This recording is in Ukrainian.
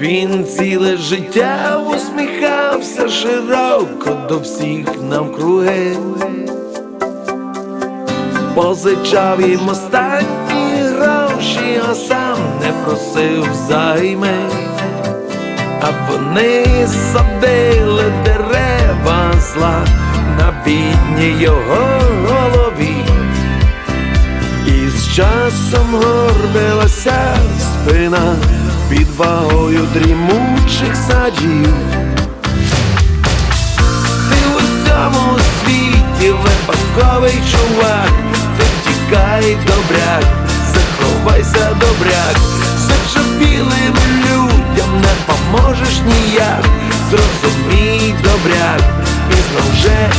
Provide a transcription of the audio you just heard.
Він ціле життя усміхався широко до всіх навкруги, позичав їм останні гроші, а сам не просив займи, а вони садили дерева зла на бідній його голові. І з часом горбилася спина під вагою дрімучих садів, ти у цьому світі випадковий чувак, ти тікай добряк, заховайся добряк, все ж білим людям не поможеш ніяк, зрозумій добряк, пізно вже